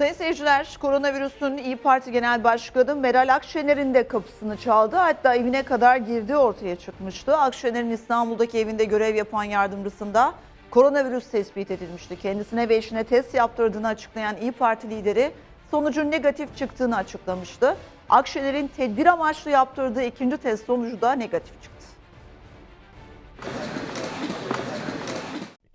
Sayın seyirciler, koronavirüsün İyi Parti Genel Başkanı Meral Akşener'in de kapısını çaldı. Hatta evine kadar girdiği ortaya çıkmıştı. Akşener'in İstanbul'daki evinde görev yapan yardımcısında koronavirüs tespit edilmişti. Kendisine ve eşine test yaptırdığını açıklayan İyi Parti lideri sonucun negatif çıktığını açıklamıştı. Akşener'in tedbir amaçlı yaptırdığı ikinci test sonucu da negatif çıktı.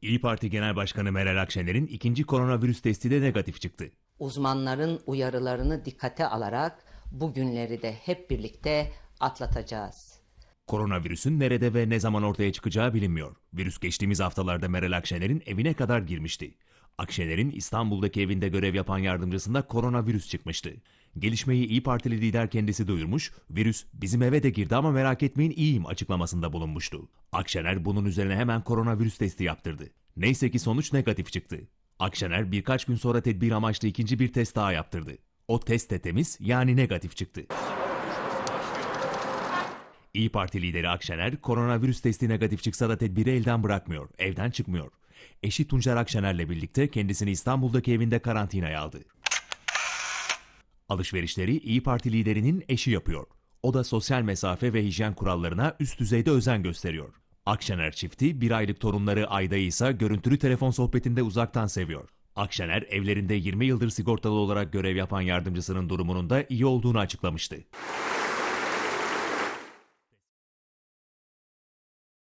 İyi Parti Genel Başkanı Meral Akşener'in ikinci koronavirüs testi de negatif çıktı. Uzmanların uyarılarını dikkate alarak bu günleri de hep birlikte atlatacağız. Koronavirüsün nerede ve ne zaman ortaya çıkacağı bilinmiyor. Virüs geçtiğimiz haftalarda Meral Akşener'in evine kadar girmişti. Akşener'in İstanbul'daki evinde görev yapan yardımcısında koronavirüs çıkmıştı. Gelişmeyi İyi Partili lider kendisi duyurmuş, virüs bizim eve de girdi ama merak etmeyin iyiyim açıklamasında bulunmuştu. Akşener bunun üzerine hemen koronavirüs testi yaptırdı. Neyse ki sonuç negatif çıktı. Akşener birkaç gün sonra tedbir amaçlı ikinci bir test daha yaptırdı. O test de temiz yani negatif çıktı. İyi Parti lideri Akşener, koronavirüs testi negatif çıksa da tedbiri elden bırakmıyor, evden çıkmıyor. Eşi Tuncer Akşener'le birlikte kendisini İstanbul'daki evinde karantinaya aldı. Alışverişleri İyi Parti liderinin eşi yapıyor. O da sosyal mesafe ve hijyen kurallarına üst düzeyde özen gösteriyor. Akşener çifti bir aylık torunları Ayda ise görüntülü telefon sohbetinde uzaktan seviyor. Akşener evlerinde 20 yıldır sigortalı olarak görev yapan yardımcısının durumunun da iyi olduğunu açıklamıştı.